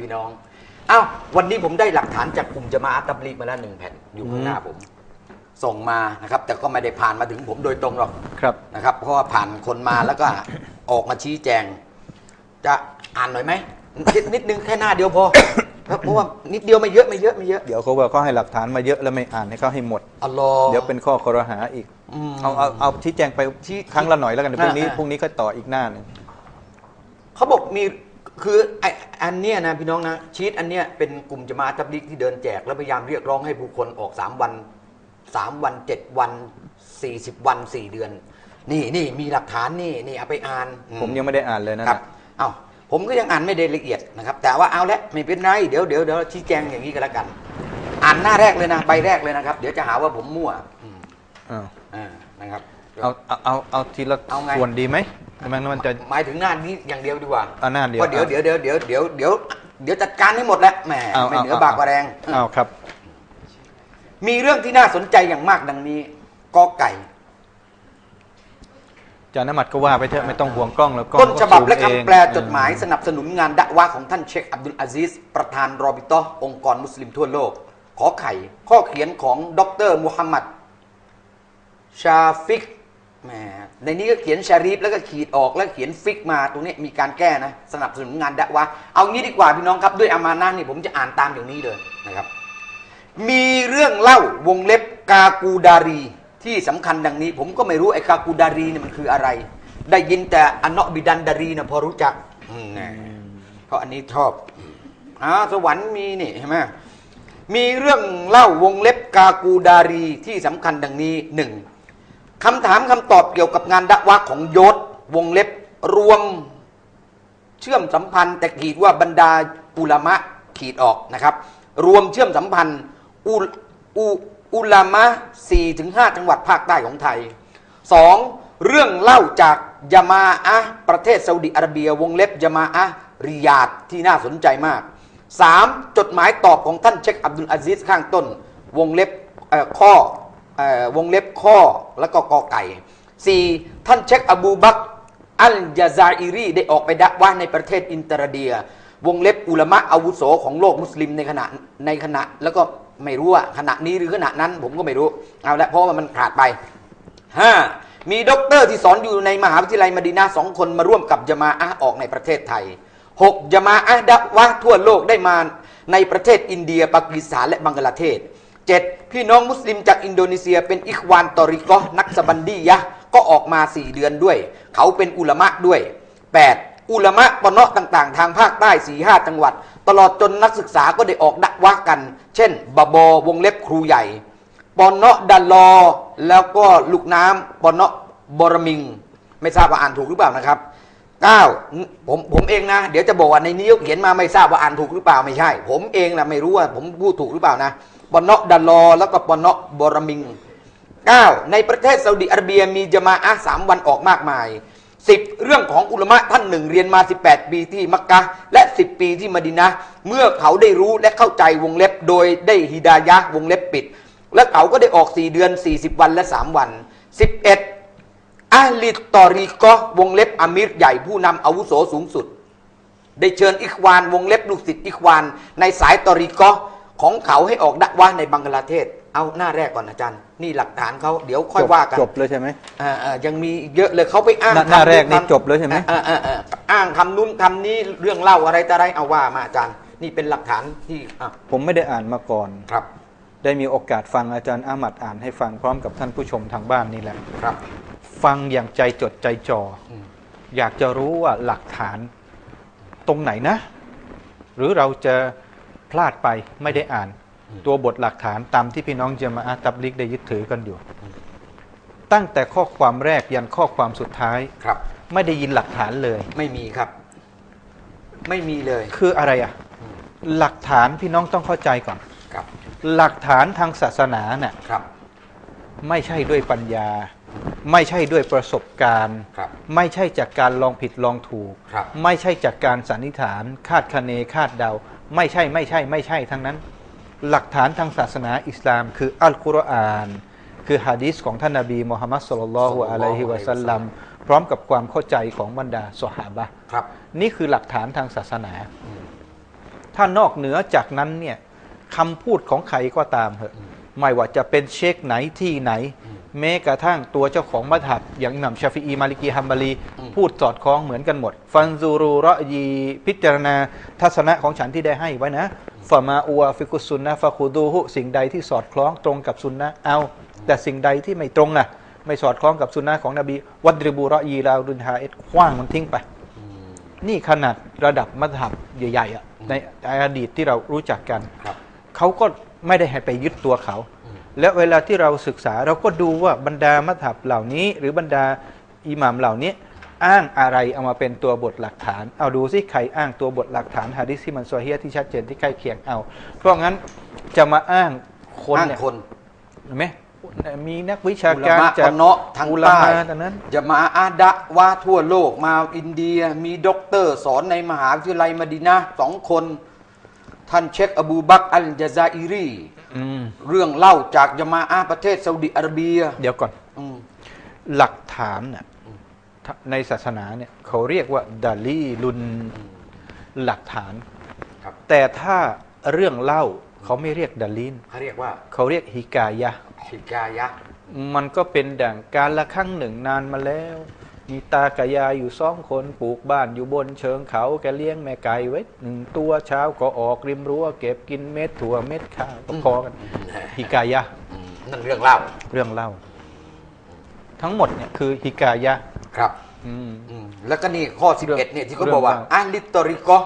พี่น้องอ้าววันนี้ผมได้หลักฐานจากกลุ่มจะมาอัตตับลีกมาแล้วหนึ่งแผ่นอยู่ข้างหน้าผม ส่งมานะครับ แต่ก็ไม่ได้ผ่านมาถึงผมโดยตรงหรอกครับนะครับ เพราะว่าผ่านคนมาแล้วก็ ออกมาชี้แจง จะอ่านหน่อยไหมนิดนิดนึงแค่หน้าเดียวพอครับเพราะว่านิดเดียวไม่เยอะไม่เยอะไม่เยอะเดี๋ยวเขาบอกเขาให้หลักฐานมาเยอะแล้วไม่อ่านให้เขาให้หมดอัลลอฮ์เดี๋ยวเป็นข้อคอรหาอีกอืมเอาเอาเอาชี้แจงไปชี้ครั้งละหน่อยแล้วกันเดี๋ยวพรุ่งนี้อ่าอ่าพรุ่งนี้ก็ต่ออีกหน้าหนึ่งเขาบอกมี คือไออันเนี้ยนะพี่น้องนะชีตอันเนี้ยเป็นกลุ่มจะมาตับลิกที่เดินแจก แล้วพยายามเรียกร้องให้ผู้คนออก 3 วัน 3 วัน 7 วัน 40 วัน 4 เดือน นี่นี่มีหลักฐานนี่นี่เอาไปอ่านผมยังไม่ได้อ่านเลยนะ ครับเอ้าผมก็ยังอ่านไม่ได้ละเอียดนะครับ แต่ว่าเอาละไม่เป็นไรเดี๋ยวเดี๋ยวเดี๋ยวชี้แจงอย่างนี้ก็แล้วกัน อ่านหน้าแรกเลยนะใบแรกเลยนะครับ เดี๋ยวจะหาว่าผมมั่วอืมอ้าวอ่านะครับ เอาเอาเอาเอาทีละเอาไง ส่วนดีไหม มันมันจะหมายถึงหน้านี้อย่างเดียวดีกว่าเอาหน้าเดียวเพราะเดี๋ยวเดี๋ยวเดี๋ยวเดี๋ยวเดี๋ยวเดี๋ยวเดี๋ยวจัดการให้หมดแล้วแหมเอาไม่เอาเหนือบากกว่าแรง เอาครับ มีเรื่องที่น่าสนใจอย่างมากดังนี้กอไก่จานะมัดก็ว่าไปเถอะไม่ต้องห่วงกล้องแล้วกล้องต้นฉบับก็ซูมและเองคำแปลจดหมายสนับสนุนงานดะวะห์ของท่านเชคอับดุลอาซิสประธานรอบิโตะห์องค์กรมุสลิมทั่วโลก ขอไข่ข้อเขียนของดรมุฮัมมัดชาฟิก แหมในนี้ก็เขียนชารีฟแล้วก็ขีดออกแล้วเขียนฟิกมาตรงนี้มีการแก้นะ สนับสนุนงานดะวะเอางี้ดีกว่าพี่น้องครับด้วยอามานะนี่ผมจะอ่านตามอย่างนี้เลยนะครับ มีเรื่องเล่าวงเล็บกากูดารีที่สำคัญดังนี้ ผมก็ไม่รู้ไอ้กากูดารีเนี่ยมันคืออะไร ได้ยินแต่อนเนาะบิดันดารีนะพอรู้จักเพราะอันนี้ชอบอ่าสวรรค์มีนี่ใช่ไหมมีเรื่องเล่าวงเล็บกากูดารีที่สำคัญดังนี้หนึ่ง คำถามคำตอบเกี่ยวกับงานดะวะของยศวงเล็บรวมเชื่อมสัมพันธ์ แต่ขีดว่าบรรดาอุลามะขีดออกนะครับ รวมเชื่อมสัมพันธ์อุอุอุลามะ4ถึง5จังหวัดภาคใต้ของไทย 2. เรื่องเล่าจากยามาอะประเทศซาอุดิอาระเบียวงเล็บยามาอะริยาดที่น่าสนใจมาก 3. จดหมายตอบของท่านเชคอับดุลอาซิสข้างต้น วงเล็บข้อ เอ่อวงเล็บข้อแล้วก็กอไก่ 4. ท่านเชคอบูบักอัลยาซาอิรีได้ออกไปดะว่าในประเทศอินเตอร์เดีย วงเล็บอุลามะอาวุโสของโลกมุสลิมในขณะในขณะแล้วก็ไม่รู้ว่าขณะนี้หรือขณะนั้นผมก็ไม่รู้เอาละเพราะว่ามันขาดไป 5. มีด็อกเตอร์ที่สอนอยู่ในมหาวิทยาลัยมดีนาสองคนมาร่วมกับยามาอะออกในประเทศไทย 6. ยามาอะห์ดะวะห์ทั่วโลกได้มาในประเทศอินเดียปากีสถานและบังกลาเทศ 7. พี่น้องมุสลิมจากอินโดนีเซียเป็นอิควานตอริกอนักสบันดียะก็ออกมา 4 เดือนด้วย เขาเป็นอุลามะด้วย 8. อุลามะปะเนาะต่างๆ ทางภาคใต้4ีหจังหวัด ตลอดจนนักศึกษาก็ได้ออกดักวะกัน เช่นบาบอวงเล็บครูใหญ่ปอนเนาะดัลลอ แล้วก็ลูกน้ำปอนเนาะบรมิง ไม่ทราบว่าอ่านถูกหรือเปล่านะครับ 9. ผมผมเองนะ เดี๋ยวจะบอกว่าในนี้เขียนมาไม่ทราบว่าอ่านถูกหรือเปล่าไม่ใช่ ผมเองนะไม่รู้ว่าผมพูดถูกหรือเปล่านะ ปอนเนาะดัลลอแล้วก็ปอนเนาะบรมิง 9. ในประเทศซาอุดิอาระเบียมีจามาอะสามวันออกมากมาย 10. เรื่องของอุลมะท่านหนึ่งเรียนมา 18 ปีที่มักกะและ 10 ปีที่มดินะเมื่อเขาได้รู้และเข้าใจวงเล็บโดยได้ฮิดายะวงเล็บปิด และเขาก็ได้ออก 4 เดือน 40 วันและ 3 วัน 11. อาลิตตอรีกวงเล็บอามิรใหญ่ผู้นำอาวุโสสูงสุด ได้เชิญอิควานวงเล็บลูกศิษย์อิควานในสายตอริกอ ของเขาให้ออกดะวะห์ในบังกลาเทศ เอาหน้าแรกก่อนอาจารย์ นี่หลักฐานเขาเดี๋ยวค่อยว่ากันจบเลยใช่ไหมอ่าอ่ายังมีอีกเยอะเลยเขาไปอ้างหน้าหน้าคำแรกนี่คำจบเลยใช่ไหมอ่าอ่าอ่าอ้างคำนู้นคำนี้เรื่องเล่าอะไรแต่อะไรเอาว่ามาอาจารย์ นี่เป็นหลักฐานที่อะผมไม่ได้อ่านมาก่อนครับ ได้มีโอกาสฟังอาจารย์อามัดอ่านให้ฟังพร้อมกับท่านผู้ชมทางบ้านนี่แหละครับ ฟังอย่างใจจดใจจ่ออมอยากจะรู้ว่าหลักฐานตรงไหนนะ หรือเราจะ พลาดไปไม่ได้อ่าน ตัวบทหลักฐานตามที่พี่น้องเจมาอาตับลิกได้ยึดถือกันอยู่ ตั้งแต่ข้อความแรกยันข้อความสุดท้ายครับ ไม่ได้ยินหลักฐานเลย ไม่มีครับ ไม่มีเลย คืออะไรอะ หลักฐานพี่น้องต้องเข้าใจก่อนครับ หลักฐานทางศาสนาน่ะครับ ไม่ใช่ด้วยปัญญา ไม่ใช่ด้วยประสบการณ์ครับไม่ใช่จากการลองผิดลองถูก ครับ ไม่ใช่จากการสันนิษฐาน คาดคะเนคาดเดา ไม่ใช่ไม่ใช่ไม่ใช่ทั้งนั้น หลักฐานทางศาสนาอิสลาม คืออัลกุรอาน คือฮะดีษของท่านนบีมูฮัมมัดสุลลัลลอฮุอะลัยฮิวะสัลลัมพร้อมกับความเข้าใจของบรรดาสหาบะห์ครับ นี่คือหลักฐานทางศาสนาอืมถ้านอกเหนือจากนั้นเนี่ยคำพูดของใครก็ตามเหอะไม่ว่าจะเป็นเชคไหนที่ไหน แม้กระทั่งตัวเจ้าของมัธยับอย่างอิหมัมชาฟิอีมาลิกีฮัมบารีอืม พูดสอดคล้องเหมือนกันหมด ฟันซูรูเราะยีพิจารณาทัศนะของฉันที่ได้ให้ไว้นะฟามาอัวฟิกุสซุนนะฟาคูดูฮุสิ่งใดที่สอดคล้องตรงกับซุนนะเอา แต่สิ่งใดที่ไม่ตรงน่ะ ไม่สอดคล้องกับซุนนะของนบีวัดริบูเราะยีลาดุนฮาเอ็ดคว้างมันทิ้งไป นี่ขนาดระดับมัธยับใหญ่ๆอะในอดีตที่เรารู้จักกันครับเขาก็ไม่ได้ให้ไปยึดตัวเขา และเวลาที่เราศึกษาเราก็ดูว่าบรรดามัธยับเหล่านี้ หรือบรรดาอิหมัมเหล่านี้ อ้างอะไรเอามาเป็นตัวบทหลักฐาน เอาดูสิใครอ้างตัวบทหลักฐานฮะดิษที่มันโซเฮียที่ชัดเจนที่ใกล้เคียงเอา เพราะงั้นจะมาอ้างคนอ้างเนี่ยคนเห็นไหมมีนักวิชาอุลาการมะจากตะเนาะทางอุลาใต้มาตอนนั้น จะมาอาดะว่าทั่วโลกมาอินเดียมีด็อกเตอร์สอนในมหาวิทยาลัยมะดีนะห์สองคน ท่านเชคอบูบักรอัลจาซาอิรี อืมเรื่องเล่าจากยามาอาประเทศซาอุดิอาระเบียเดี๋ยวก่อน อืมหลักฐานน่ะ ในศาสนาเนี่ยเขาเรียกว่าดาลีลุนหลักฐานครับแต่ถ้าเรื่องเล่าเขาไม่เรียกดาลีนเขาเรียกว่าเขาเรียกฮิกายะห์ฮิกายะห์มันก็เป็นดังการละครั้งหนึ่งนานมาแล้ว มีตากบยายอยู่สองคนปลูกบ้านอยู่บนเชิงเขาแกเลี้ยงแม่ไก่ไว้หนึ่งตัวเช้าก็ออกริมรั้วเก็บกินเม็ดถั่วเม็ดข้าวก็พอกันฮิกายะห์อืมนั่นเรื่องเล่าเรื่องเล่า ทั้งหมดเนี่ยคือฮิกายะห์ ครับอืมอืมแล้วก็นี่ข้อ 11เนี่ยที่เขาบอกว่าเรื่องราวอัลลิตอริกอ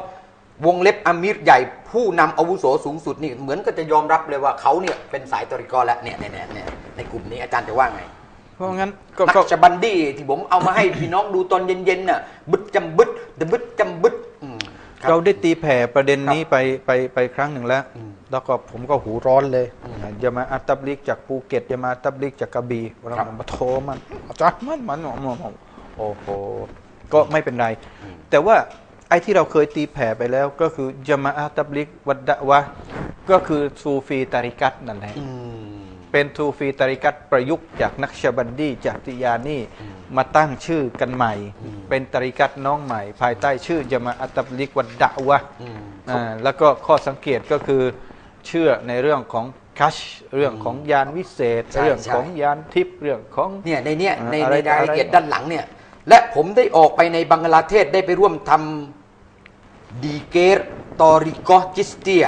วงเล็บอามิรใหญ่ผู้นำอาวุโสสูงสุดนี่เหมือนก็จะยอมรับเลยว่าเขาเนี่ยเป็นสายตอริกอแล้วเนี่ยเนี่ยเนี่ยเนี่ยในกลุ่มนี้อาจารย์จะว่าไง เพราะงั้นก็นักก็ชบันดี้ที่ผมเอามาให้พี่น้องดูตอนเย็นๆน่ะบึดจำบึดดบึดจำบึดอืมคบเราได้ตีแผ่ประเด็นครับนี้ไปไปไปครั้งหนึ่งแล้วอืมแล้วก็ผมก็หูร้อนเลยอืมอย่ามาอัตตับลิกจากภูเก็ตอย่ามาอัตตับลิกจากกระบี่เราครับมาโทรมันอาจารย์มันมันมันมัน โอ้โห ก็ไม่เป็นไรอืมแต่ว่าไอ้ที่เราเคยตีแผ่ไปแล้วก็คือจะมาอัตตับลิกวัดดะวะ ก็คือซูฟีตาริกัตนั่นแหละอืมเป็นซูฟีตาริกัตประยุกต์จากนักชบันดีจากติยานีอืมมาตั้งชื่อกันใหม่อืมเป็นตาริกัตน้องใหม่ ภายใต้ชื่อจะมาอัตตับลิกวัดดะวะอืมอ่าแล้วก็ข้อสังเกตก็คือเชื่อในเรื่องของคัชเรื่องของยานวิเศษใช่เรื่องใช่ของยานทิพย์เรื่องของเนี่ยในเนี้ยอ่าในอะไรในรายละเอียดอะไรด้านหลังเนี่ยและ ผมได้ออกไปในบังกลาเทศได้ไปร่วมทำดีเกตตอริกอจิสเตีย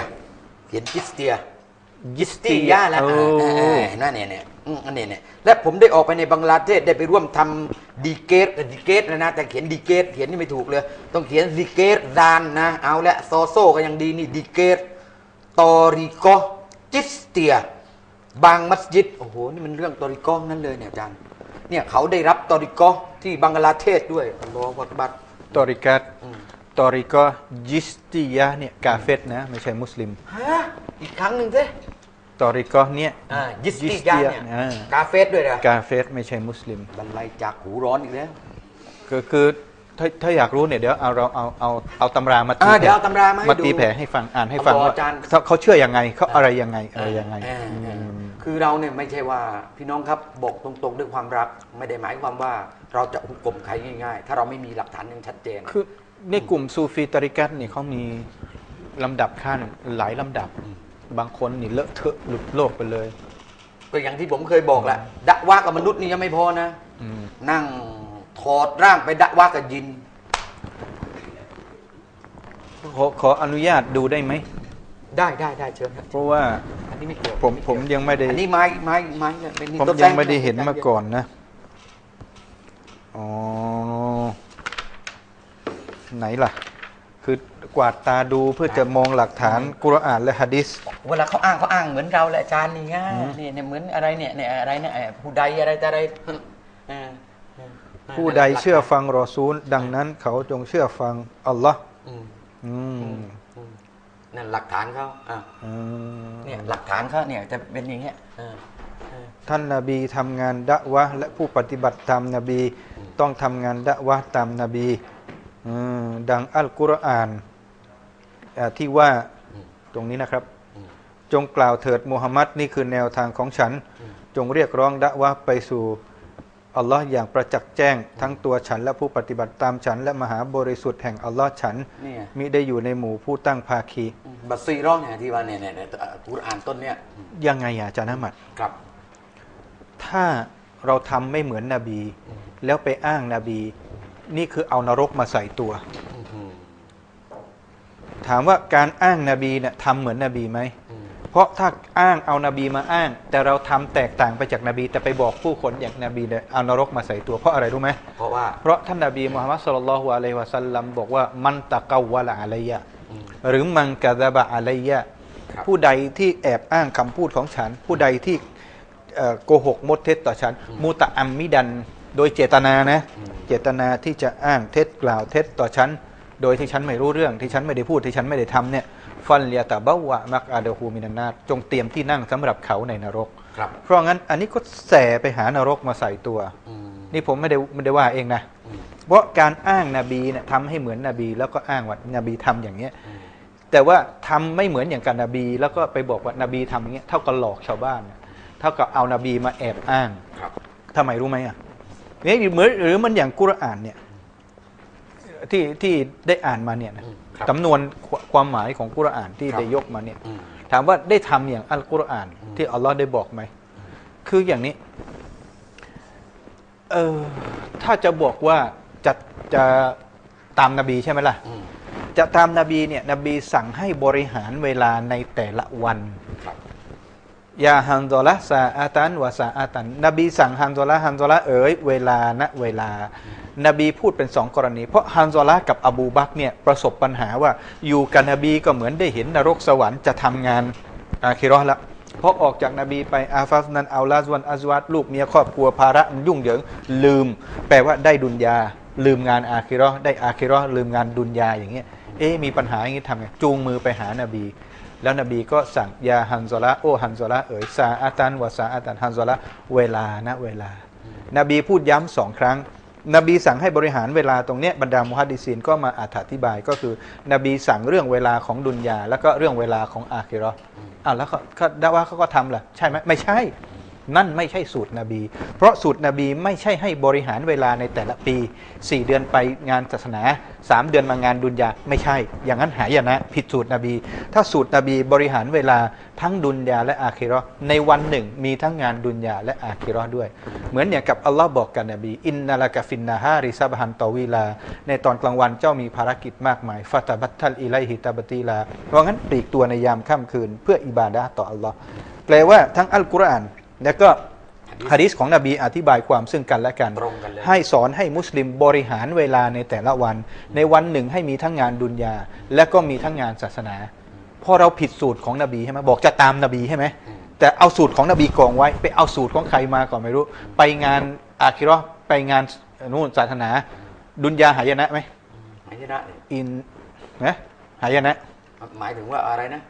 เขียนจิสเตียยิสติติยาแล้วโอ้อ่าอ่าอ่าเห็นไหมเนี่ยเนี่ยอืมอันนี้เนี่ยและผมได้ออกไปในบังกลาเทศได้ไปร่วมทำดีเกตดีเกตนะนะแต่เขียนดีเกตเขียนนี่ไม่ถูกเลย ต้องเขียนดีเกตดานนะ เอาละโซโซก็ยังดีนี่ดีเกตตอริกอจิสเตีย บางมัสยิดโอ้โหนี่มันเรื่องตอริกอนั่นเลยเนี่ยอาจารย์เนี่ยเขาได้รับตอริกอ ที่บังกลาเทศด้วยอัลลอฮฺอักบัรตอริกัตอืมตอริกอยิสติยะเนี่ยกาเฟตนะไม่ใช่มุสลิมฮะอีกครั้งหนึ่งสิตอริกอเนี่ยอ่ายิสติยาเนี่ยอ่ากาเฟสด้วยนะกาเฟตไม่ใช่มุสลิมบรรลัยจากหูร้อนอีกแล้วก็คือ ถ้าถ้าอยากรู้เนี่ยเดี๋ยวเอาเราเอาเอาเอาตำรามาตีอ่าแผ่เดี๋ยวเอาตำรามาให้มาดูตีแผ่ให้ฟังอ่านให้ฟังเอาบอกว่าอาจารย์ เขาเขาเชื่อยังไงเขาอะไรยังไงอะไรยังไงอ่าอือ่าม คือเราเนี่ยไม่ใช่ว่าพี่น้องครับบอกตรงๆด้วยความรักไม่ได้หมายความว่าเราจะหุกกลมใครง่ายๆ ถ้าเราไม่มีหลักฐานอย่างชัดเจน คือในกลุ่มซูฟีตาริกัตเนี่ยเขามีลำดับขั้นหลายลำดับ บางคนนี่เลอะเทอะหลุดโลกไปเลย ก็อย่างที่ผมเคยบอกแหละดะว่ากับมนุษย์นี่ยังไม่พอนะ อืม นั่ง ถอดร่างไปดะว่ากับยิน ขอขออนุญาตดูได้ไหม ได้ได้ได้เชิญครับเพราะว่าอันนี้ไม่เกี่ยวผมผมยังไม่ได้ อันนี้ไม้ไม้ไม้เนี่ยเป็นนี่ผมต้นยังแป้ไม่ได้เห็นมาก่อนนะ อ๋อ ไหนล่ะ คือกวาดตาดูเพื่อจะมองหลักฐานกุรอานและฮะดิษเวลาเขาอ้างเขาอ้างเหมือนเราแหละอาจารย์นี่ไงอืมนี่เนี่ยเหมือนอะไรเนี่ยเนี่ยอะไรเนี่ยไอ้ผู้ใดอะไรแต่อะไรเออเออ ผู้ใดเชื่อฟังรอซูล ดังนั้นเขาจงเชื่อฟังอัลลอฮ์อืมอืมอืมนั่นหลักฐานเขาอ่าอืมเนี่ยหลักฐานเขาเนี่ยจะเป็นอย่างเงี้ยเออเออท่านนาบีทำงานดะวะห์และผู้ปฏิบัติตามนาบีต้องทำงานดะวะห์ตามนาบีอืมดังอัลกุรอานอ่าที่ว่าอืมตรงนี้นะครับอืมจงกล่าวเถิดมูฮัมมัดนี่คือแนวทางของฉันอืมจงเรียกร้องดะวะห์ไปสู่ อัลลอฮ์อย่างประจักษ์แจ้ง ทั้งตัวฉันและผู้ปฏิบัติตามฉัน และมหาบริสุทธิ์แห่งอัลลอฮ์ฉันเนี่ยมิได้อยู่ในหมู่ผู้ตั้งภาคี บัตซีร้องเนี่ยที่ว่าเนี่ยเนี่ยเนี่ยเอ่อกุรอานต้นเนี่ยยังไงอะอาจารย์อามัดครับ ถ้าเราทำไม่เหมือนนบี แล้วไปอ้างนบี นี่คือเอานรกมาใส่ตัวอื้อหือถามว่าการอ้างนบีเนี่ยทำเหมือนนบีไหมอืม เพราะถ้าอ้างเอานบีมาอ้าง แต่เราทำแตกต่างไปจากนบี แต่ไปบอกผู้คนอย่างนบีเนี่ยเอานรกมาใส่ตัวเพราะอะไรรู้ไหมเพราะว่าเพราะท่านนบีมุฮัมมัดสุลลัลลอฮุอะลัยฮิวะสัลลัมบอกว่ามันตะกาวะละอะลัยยะอืมหรือมังกะดะบะอะลัยยะครับผู้ใดที่แอบอ้างคำพูดของฉัน ผู้ใดที่เอ่อโกหกมดเท็จต่อฉันมูตะอัมมิดัน โดยเจตนานะอืมเจตนาที่จะอ้างเท็จกล่าวเท็จต่อฉัน โดยที่ฉันไม่รู้เรื่องที่ฉันไม่ได้พูดที่ฉันไม่ได้ทำเนี่ยฟันเลียตะบะวะมักอาเดฮูมินันนาตจงเตรียมที่นั่งสำหรับเขาในนรก ครับ เพราะงั้นอันนี้ก็แส่ไปหานรกมาใส่ตัว อืม นี่ผมไม่ได้ไม่ได้ว่าเองนะ อืม เพราะการอ้างนบีเนี่ยทำให้เหมือนนบี แล้วก็อ้างว่านบีทำอย่างเนี้ย อืม แต่ว่าทำไม่เหมือนอย่างกับนบี แล้วก็ไปบอกว่านบีทำอย่างเงี้ยเท่ากับหลอกชาวบ้านเนี่ยเท่ากับเอานบีมาแอบอ้างครับ ทำไมรู้ไหมอะนี่เหมือนหรือมันอย่างกุรอานเนี่ย ที่ที่ได้อ่านมาเนี่ยนะอืมครับจำนวนความหมายของกุรอานที่ครับได้ยกมาเนี่ยอืมถามว่าได้ทำอย่างอัลกุรอานอืมที่อัลลอฮ์ได้บอกไหม คืออย่างนี้เออถ้าจะบอกว่าจะจะตามนบีใช่ไหมล่ะอืมจะตามนบีเนี่ยนบีสั่งให้บริหารเวลาในแต่ละวันครับ ยาฮันโดละซาอาตันวาซาอาตัน นบีสั่งฮันโดละฮันโดละเอ๋ยเวลาณเวลา นบีพูดเป็นสองกรณี เพราะฮันโดละกับอบูบักเนี่ยประสบปัญหาว่าอยู่กับนบีก็เหมือนได้เห็นนรกสวรรค์จะทำงานอาคิรอละเพราะออกจากนบีไปอาฟัสนันอัลลาซวันอัซวัตลูกเมียครอบครัวภาระมันยุ่งเหยิง ลืม แปลว่าได้ดุนยา ลืมงานอาคิรอได้อาคิรอลืมงานดุนยาอย่างเงี้ยเอ๊มีปัญหาอย่างงี้ทำไงจูงมือไปหานบี แล้วนบีก็สั่งยาฮันซอละโอฮันซอละเอ๋ยซาอาตันวะซาอาตันฮันซอละเวลานะเวลา นบีพูดย้ำสองครั้ง นบีสั่งให้บริหารเวลาตรงเนี้ยบรรดามุฮัดดิซีนก็มาอธิบายก็คือ นบีสั่งเรื่องเวลาของดุนยา แล้วก็เรื่องเวลาของอาคิเราะห์อะแล้วเขาเขาดาว่าเขาก็ทำเหรอใช่ไหมไม่ใช่ นั่นไม่ใช่สูตรนบี เพราะสูตรนบีไม่ใช่ให้บริหารเวลาในแต่ละปี 4 เดือนไปงานศาสนา 3 เดือนมางานดุนยาไม่ใช่ อย่างนั้นหายนะ ผิดสูตรนบี ถ้าสูตรนบีบริหารเวลาทั้งดุนยาและอาคิราะห์ในวันหนึ่ง มีทั้งงานดุนยาและอาคิราะห์ด้วย เหมือนอย่างกับอัลลอฮ์บอกกับนบี อินนาลากฟินนาฮาริซาบฮันตอวีลา ในตอนกลางวันเจ้ามีภารกิจมากมายฟาตาบัตทัลอิไลฮิตาบตีลาเพราะงั้นปลีกตัวในยามค่ำคืน เพื่ออิบาดะต่ออัลลอฮ์แปลว่าทั้งอัลกุรอาน และก็ฮะดิษของนบีอธิบายความซึ่งกันและกัน ตรงกันเลย ให้สอนให้มุสลิมบริหารเวลาในแต่ละวัน ในวันหนึ่งให้มีทั้งงานดุนยา และก็มีทั้งงานศาสนาพอเราผิดสูตรของนบีใช่ไหมบอกจะตามนบีใช่ไหมอืมแต่เอาสูตรของนบีกองไว้ ไปเอาสูตรของใครมาก่อนไม่รู้ ไปงานอาคิเราะห์ไปงานนู่นศาสนา ดุนยาหายนะไหมหายนะเนี่ยอินนะหายนะ หมายถึงว่าอะไรนะ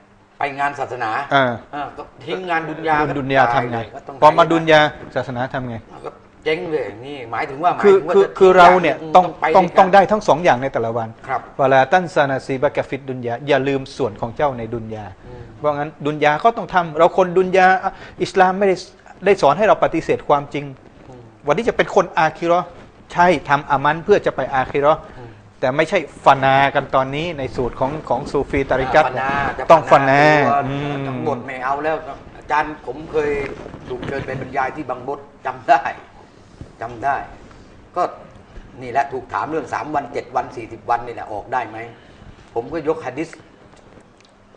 ไปงานศาสนาอ่า อ่าก็ทิ้งงานดุนยาก็ดุนยาทำไงก็ต้องพอมาดุนยาศาสนาทำไง ก็เจ๊งเลยนี่หมายถึงว่าหมายคือถึงว่าคือจะคือเราเนี่ยต้องไปต้องวยกันต้องได้ทั้งสองอย่างในแต่ละวันครับ เวลาตั้นซานาซีบะกะฟิดดุนยาอย่าลืมส่วนของเจ้าในดุนยา อืม เพราะงั้นดุนยาก็ต้องทำเราคนดุนยาอะอิสลามไม่ได้ได้สอนให้เราปฏิเสธความจริงอืมวันนี้จะเป็นคนอาคิเราะห์ใช่ทำอามันเพื่อจะไปอาคิเราะห์อืม แต่ไม่ใช่ฟานากันตอนนี้ในสูตรของของซูฟีตาริกัตฟานาจะต้องฟานาตัวอืมทั้งหมดไม่เอาแล้วอาจารย์ผมเคยถูกเชิญไปบรรยายที่บางบดจำได้จำได้ ก็นี่แหละถูกถามเรื่องสามวันเจ็ดวันสี่สิบวันนี่แหละออกได้ไหม ผมก็ยกฮะดิษ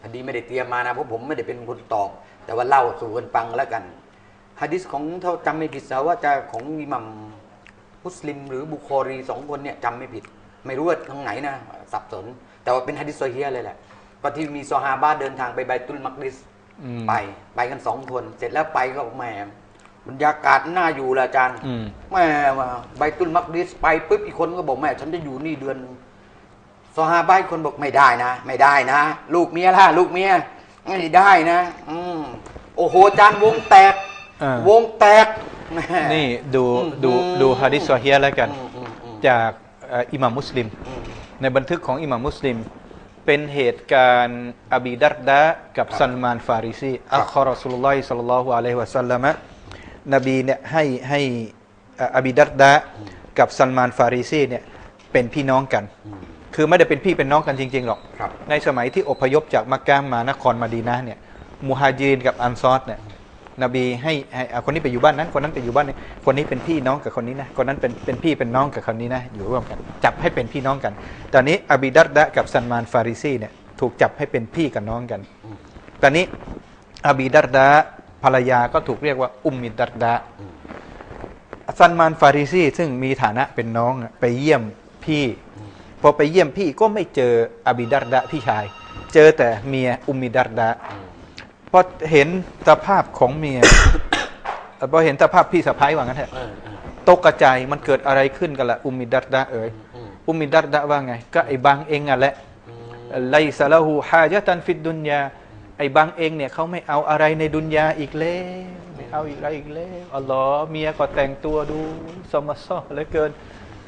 ฮะดีษไม่ได้เตรียมมานะเพราะผมไม่ได้เป็นคนตอบ แต่ว่าเล่าสู่กันฟังแล้วกันฮะดิษของเท่าจำไม่ผิดสาว่าจะของอิหมัมมุสลิม หรือบุคอรีสองคนเนี่ยจำไม่ผิด ไม่รู้ว่าทางไหนนะ สับสน แต่ว่าเป็นฮะดิษโซอฮียเลยแหละก็ที่มีซอฮาบะเดินทางไปไบตุลมักดิสอืมไปไปกันสองคน เสร็จแล้วไปก็แหมบรรยากาศน่าอยู่ละอาจารย์อืมแม่ว่าไบตุลมักดิสไปปุ๊บอีกคนก็บอกแม่ฉันจะอยู่นี่เดือนหนึ่งซอฮาบะอีกคนบอกไม่ได้นะ ไม่ได้นะ ลูกเมียล่ะลูกเมียไม่ได้นะ อืมโอ้โหอาจารย์วงแตกอ่าวงแตกแม่นี่ดูอืมดูอืมดูฮะดิษซอฮียแล้วกันอืมอืมอืมจากเอ่ออิหม่ามมุสลิมอืมในบันทึกของอิหม่ามมุสลิม เป็นเหตุการณ์อบีดัรดะกับครับซัลมานฟาริซีครับอัคคอรอสุลลอฮิสัลลัลลอฮุอะลัยฮิวะสัลลัมะนบีเนี่ยให้ให้เอ่ออบิดัตดะกับซัลมานฟาริซีเนี่ยเป็นพี่น้องกันอืมคือไม่ได้เป็นพี่เป็นน้องกันจริงๆหรอกครับในสมัยที่อพยพจากมักกะฮ์มานครมาดีนะห์เนี่ยมุฮัจิรินกับอันซอรเนี่ย นบีให้คนนี้ไปอยู่บ้านนั้น คนนั้นไปอยู่บ้านนี้คนนี้เป็นพี่น้องกับคนนี้นะคนนั้นเป็นเป็นพี่เป็นน้องกับคนนี้นะอยู่ร่วมกัน จับให้เป็นพี่น้องกัน ตอนนี้อบิดัตดะกับซัลมานฟาริซีเนี่ยถูกจับให้เป็นพี่กับน้องกัน ตอนนี้อบีดัรดาภรรยาก็ถูกเรียกว่าอุมมิดัรดาอืมซันมานฟาริซีซึ่งมีฐานะเป็นน้องไปเยี่ยมพี่พอไปเยี่ยมพี่ก็ไม่เจออบิดัรดาพี่ชาย เจอแต่เมียอุมมิดัรดาอืม พอเห็นสภาพของเมียเอ่อพอเห็นสภาพพี่สะพ้ายว่างั้นเถอะเออเออตกกระจายมันเกิดอะไรขึ้นกันละอุมมิดัรดาเอ๋ยอืมอุมมิดัรดาว่าไง ก็ไอ้บางเองอะแหละอืมไลซาลาหูฮาจตันฟิดดุนยาไอ้บางเองเนี่ยเขาไม่เอาอะไรในดุนยาอีกแล้วไม่เอาอีกอะไรอีกแล้วอัลลอฮ์เมียก็แต่งตัวดูสมซอเหลือเกิน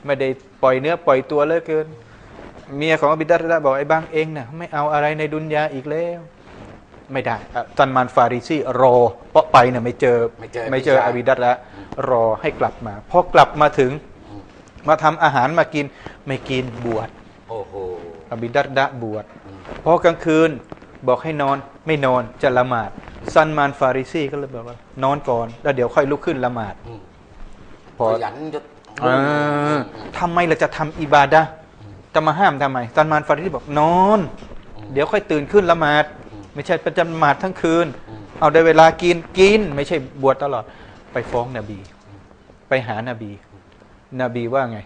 ไม่ได้ปล่อยเนื้อปล่อยตัวเหลือเกิน เมียของอบิดาระบอกไอ้บางเองน่ะไม่เอาอะไรในดุนยาอีกแล้ว ไม่ได้อะซันมานฟาริซีรอเพราะไปเนี่ยไม่เจอไม่เจอไม่เจอพี่ชายอบิดาระรอให้กลับมาพอกลับมาถึงอืมมาทำอาหารมากินไม่กินบวชโอ้โหอบิดัรดะบวชอืมพอกลางคืนบอกให้นอนไม่นอนจะละหมาดซันมานฟาริซีก็เลยบอกว่านอนก่อนแล้วเดี๋ยวค่อยลุกขึ้นละหมาดอืมพอขยันจะเออทำไมเราจะทำอิบาดะห์จะมาห้ามทำไมซันมานฟาริซีบอกนอน เดี๋ยวค่อยตื่นขึ้นละหมาด ไม่ใช่ประจำละหมาดทั้งคืน เอาได้เวลากินกิน ไม่ใช่บวชตลอด ไปฟ้องนบี ไปหานบี นบีว่าไง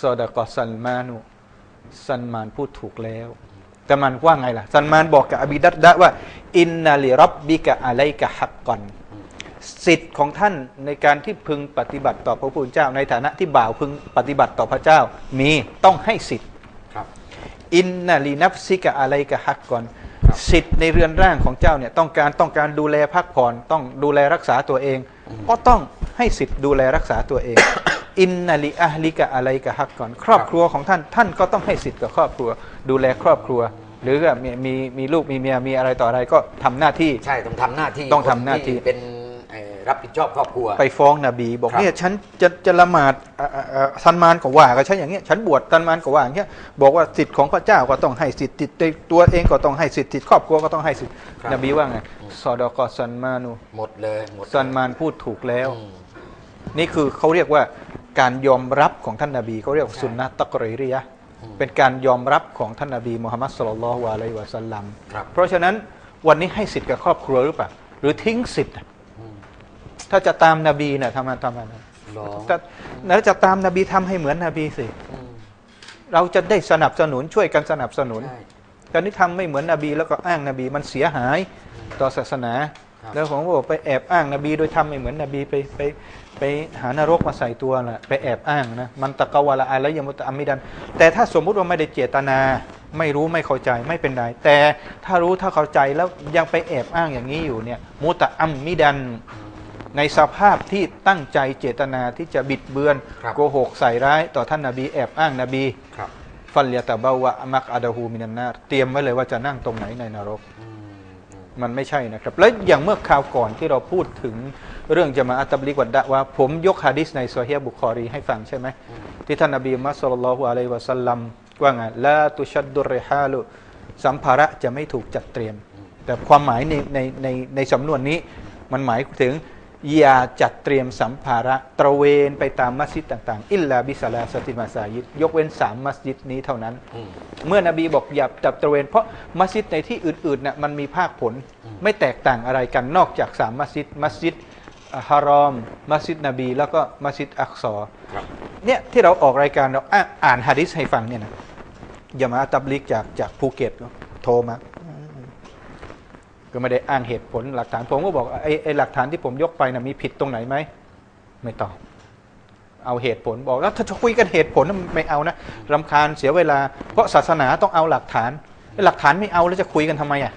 ซอดะกอซัลมานุซันมานพูดถูกแล้วแต่มันว่าไงล่ะซันมานบอกกับอบีดัดดะว่า อินนาลิรับบิกะอะไลกะฮักก่อนสิทธิ์ของท่านในการที่พึงปฏิบัติต่อพระผู้เป็นเจ้า ในฐานะที่บ่าวพึงปฏิบัติต่อพระเจ้า มีต้องให้สิทธิ์ครับอินนาลีนับซิกะอะไรกะฮักก่อนครับ สิทธิ์ในเรือนร่างของเจ้าเนี่ยต้องการต้องการดูแลพักผ่อนต้องดูแลรักษาตัวเอง ก็ต้องให้สิทธิ์ดูแลรักษาตัวเอง อินนาลีอะฮลิกะอะไรกะฮักก่อน ครอบครัวของท่านท่านก็ต้องให้สิทธิ์กับครอบครัว ดูแลครอบครัว หรือว่ามีมีมีลูกมีเมียมีอะไรต่ออะไรก็ทำหน้าที่ใช่ต้องทำหน้าที่ต้องทำหน้าที่คเป็นเอ่อ รับผิดชอบครอบครัว ไปฟ้องนบีบอกครับ เนี่ยฉันจะจะละหมาดอะอะอะซันมานก็ว่ากับฉันอย่างเงี้ยฉันบวชซันมานก็ว่าอย่างเงี้ยบอกว่าสิทธิ์ของพระเจ้าก็ต้องให้สิทธิ์ติดในตัวเองก็ต้องให้สิทธิ์ติดครอบครัวก็ต้องให้สิทธิ์ครับนบีว่าไงซอดอกอซันมานูหมดเลยหมดเลยซันมานพูดถูกแล้ว อืม นี่คือเขาเรียกว่าการยอมรับของท่านนบีเขาเรียกว่าใช่สุนนะตักรีริยะห์อืมเป็นการยอมรับของท่านนบีมุฮัมมัดสุลลัลลอฮุอะลัยฮิวะสัลลัมครับ เพราะฉะนั้นวันนี้ให้สิทธิ์กับครอบครัวหรือเปล่าหรือทิ้งสิทธิ์อะอืม ถ้าจะตามนบีเนี่ยทำไมทำไมหรอแต่แล้วจะตามนบีทำให้เหมือนนบีสิอืมเราจะได้สนับสนุนช่วยกันสนับสนุนใช่ตอนนี้ทำไม่เหมือนนบี แล้วก็อ้างนบีมันเสียหายต่อศาสนาครับแล้วผมก็บอกไปแอบอ้างนบี โดยทำไม่เหมือนนบีไปไปไปหานรกมาใส่ตัวน่ะไปแอบอ้างนะมันตะกวาละอะไรยมุตะอัมมิดัน แต่ถ้าสมมุติว่าไม่ได้เจตนา ไม่รู้ไม่เข้าใจไม่เป็นไรแต่ถ้ารู้ถ้าเข้าใจแล้วยังไปแอบอ้างอย่างนี้อยู่เนี่ยมุตะอัมมิดัน ในสภาพที่ตั้งใจเจตนาที่จะบิดเบือนครับโกหกใส่ร้าย ต่อท่านนาบีแอบอ้างนบีครับฟัลยาตะบาวะมักอาดาฮูมินันนาเตรียมไว้เลยว่าจะนั่งตรงไหนในนรกอืมอืมมันไม่ใช่นะครับ และอย่างเมื่อคราวก่อนที่เราพูดถึงเรื่องจะมาอัตตบลิกวัดดะว่า ผมยกฮะดิษในโซเฮียบุคอรีให้ฟังใช่ไหมที่ท่านนบีมุฮัมมัดสุลลัลลอฮุอะลัยฮิวะสัลลัมว่าไงลาตุชัดดุริฮาลุสัมภาระจะไม่ถูกจัดเตรียม แต่ความหมายในในในในสำนวนนี้มันหมายถึง อย่าจัดเตรียมสัมภาระตระเวนไปตามมัสยิดต่าง ๆ อิลลาบิสลาสติมาซายิดยกเว้นสามมัสยิดนี้เท่านั้นอืมเมื่อนบีบอกอย่าจับตระเวน เพราะมัสยิดในที่อื่นๆน่ะมันมีภาคผลไม่แตกต่างอะไรกันนอกจากสามมัสยิดมัสยิดอะฮารอม มัสยิดนบี แล้วก็มัสยิดอักซอครับเนี่ยที่เราออกรายการเราอ่านอ่านฮะดิษให้ฟังเนี่ยนะอย่ามาตับลิกจากจากภูเก็ตเนอะโทรมา ก็ไม่ได้อ้างเหตุผลหลักฐาน ผมก็บอกไอ้ไอหลักฐานที่ผมยกไปนะมีผิดตรงไหนไหมไม่ตอบเอาเหตุผลบอกแล้วถ้าจะคุยกันเหตุผลไม่เอานะรำคาญเสียเวลาเพราะศาสนาต้องเอาหลักฐานหลักฐานไม่เอาแล้วจะคุยกันทำไมอะ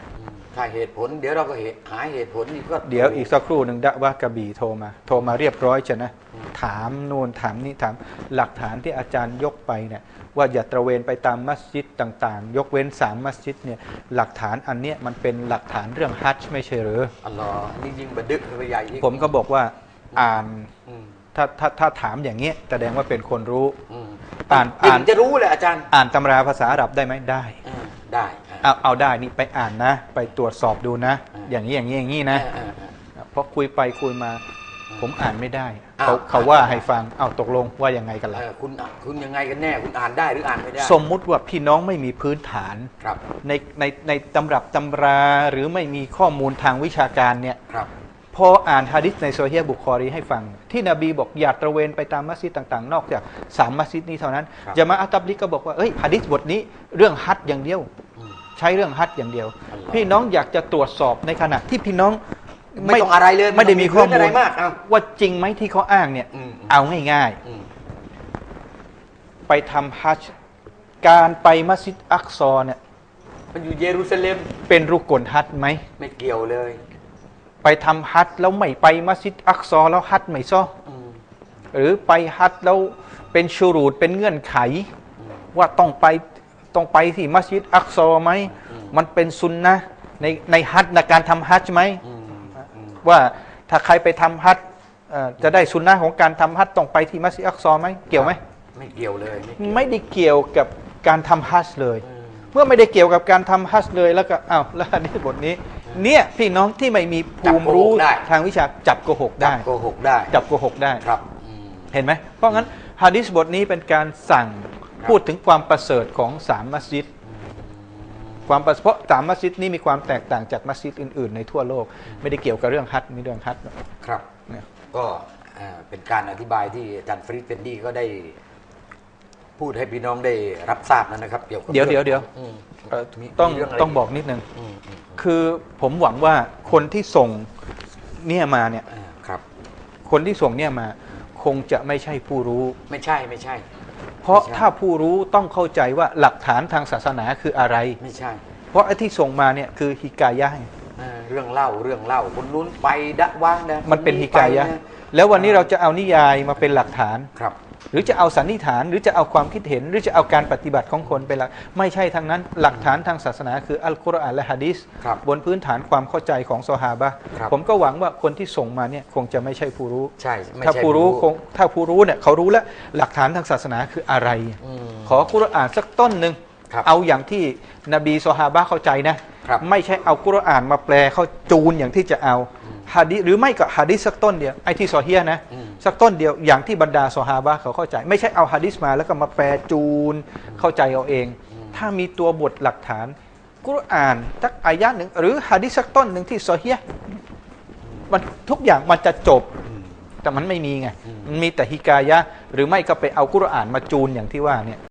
ถ้าเหตุผล เดี๋ยวเราก็เหตุหาเหตุผลนี่ก็เดี๋ยวอีกสักครู่หนึ่งดะว่ากระบี่โทรมา โทรมาเรียบร้อยจะนะ ถามนู่นถามนี่ถามหลักฐานที่อาจารย์ยกไปเนี่ยว่าอย่าตระเวนไปตามมัสยิดต่างๆ ยกเว้นสามมัสยิดเนี่ยหลักฐานอันเนี้ยมันเป็นหลักฐานเรื่องฮัจญ์ไม่ใช่หรืออัลลอฮ์นี่ยิ่งบันดึกเข้าไปใหญ่อีกผมก็บอกว่าอ่านอืมถ้าถ้าถ้าถามอย่างเงี้ยแสดงว่าเป็นคนรู้อืมอ่านจริงอ่านจะรู้เลยอาจารย์ อ่านตำราภาษาอาหรับได้ไหมได้เออ ได้อ่าเอาเอาได้นี่ไปอ่านนะ ไปตรวจสอบดูนะอ่าอย่างนี้อย่างนี้อย่างนี้นะเออเออเออเพราะคุยไปคุยมา ผมอ่านไม่ได้อ้าวเขาเขาว่าให้ฟังเอาตกลงว่ายังไงกันล่ะเออคุณอะคุณยังไงกันแน่คุณอ่านได้หรืออ่านไม่ได้ สมมุติว่าพี่น้องไม่มีพื้นฐานครับในในในตำรับตำราหรือไม่มีข้อมูลทางวิชาการเนี่ยครับ พออ่านฮะดิษในโซเฮียบุคอรีให้ฟัง ที่นบีบอกอย่าตระเวนไปตามมัสยิดต่างๆ นอกจากสามมัสยิดนี้เท่านั้นครับจะมาอัตตับลิกก็บอกว่าเอ้ยฮะดิษบทนี้เรื่องฮัจญ์อย่างเดียวอืมใช้เรื่องฮัจญ์อย่างเดียวอัลลอฮ์พี่น้องอยากจะตรวจสอบในขณะที่พี่น้องไม่ต้องอะไรเลยไม่ได้มีข้อไม่ต้องมีพื้นมูอะไรลมากเอาว่าจริงไหมที่เขาอ้างเนี่ยอืมเอาง่ายอืมๆไปทำฮัจญ์การไปมัสยิดอักซอเนี่ยมันอยู่เยรูซาเล็มเป็นรุกลฮัจญ์ไหมไม่เกี่ยวเลย ไปทำฮัจญ์แล้วไม่ไปมัสยิดอักซอแล้วฮัจญ์ไม่ซ้ออืมหรือไปฮัจญ์แล้วเป็นชูรูดเป็นเงื่อนไขอืมว่าต้องไปต้องไปที่มัสยิดอักซอไหมอืมมันเป็นซุนนะห์ในในฮัจญ์ในการทำฮัจญ์ไหมอืมอืมว่าถ้าใครไปทำฮัจญ์เอ่อจะได้ซุนนะห์ของการทำฮัจญ์ต้องไปที่มัสยิดอักซอไหมเกี่ยวไหมไม่เกี่ยวเลย ไม่เกี่ยวไม่ได้เกี่ยวกับการทำฮัจญ์เลยอืมเมื่อไม่ได้เกี่ยวกับการทำฮัจญ์เลยแล้วก็อ้าวแล้วอันนี้บทนี้ เนี่ยพี่น้องที่ไม่มีภูมิรู้ทางวิชาจับโกหกจัได้บโกหกได้จับโกหกได้ ครับอืม เห็นไหม เพราะงั้นฮะดิษบทนี้เป็นการสั่งครับ พูดถึงความประเสริฐของสามมัสยิด ความประเพราะสามมัสยิดนี้มีความแตกต่างจากมัสยิดอื่น ๆ ในทั่วโลก ไม่ได้เกี่ยวกับเรื่องฮัจญ์มีเรื่องฮัจญ์ครับ เนี่ย ก็อ่าเป็นการอธิบายที่อาจารย์ฟริดเฟนดี้ก็ได้ พูดให้พี่น้องได้รับทราบแล้วนะครับเกี่ยวกับเดี๋ยวรื่องเดี๋ยวอืมเอ่อมีต้องมีเรื่ะไรต้องบอกนิดนึงอืมอืมคือผมหวังว่าคนที่ส่งเนี่ยมาเนี่ยอ่าครับ คนที่ส่งเนี่ยมาคงจะไม่ใช่ผู้รู้ไม่ใช่ไม่ใช่ เพราะไม่ใช่ถ้าผู้รู้ต้องเข้าใจว่าหลักฐานทางศาสนาคืออะไร ไม่ใช่ เพราะไอ้ที่ส่งมาเนี่ยคือฮิกายะห์อ่าเรื่องเล่าเรื่องเล่าคนนู้นไปดะว่างนะมันเป็นคฮิกายะห์ไปนะแล้ววันนี้เราจะเอานิยายมาเป็นหลักฐานครับ หรือจะเอาสันนิษฐานหรือจะเอาความคิดเห็น หรือจะเอาการปฏิบัติของคนเป็นหลักไม่ใช่ทั้งนั้น หลักฐานทางศาสนาคืออัลกุรอานและฮะดีษครับบนพื้นฐานความเข้าใจของซอฮาบะห์ครับผมก็หวังว่าคนที่ส่งมาเนี่ยคงจะไม่ใช่ผู้รู้ใช่ไม่ถ้าใช่ผู้รู้คงถ้าผู้รู้เนี่ยเขารู้แล้วหลักฐานทางศาสนาคืออะไรอืมขอกุรอานสักต้นหนึ่งครับเอาอย่างที่นบีซอฮาบะห์เข้าใจนะครับไม่ใช่เอากุรอานมาแปลเข้าจูนอย่างที่จะเอา ฮะดีษหรือไม่ก็ฮะดีษสักต้นเดียวไอ้ที่ซอเฮียนะอืมสักต้นเดียวอย่างที่บรรดาซอฮาบะห์เขาเข้าใจ ไม่ใช่เอาฮะดิษมาแล้วก็มาแปลจูนเข้าใจเอาเอง ถ้ามีตัวบทหลักฐาน กุรอานสักอายะหนึ่งหรือฮะดิษสักต้นหนึ่งที่ซอเฮียมันทุกอย่างมันจะจบอืมแต่มันไม่มีไงอืมมันมีแต่ฮิกายะห์หรือไม่ก็ไปเอากุรอานมาจูนอย่างที่ว่าเนี่ย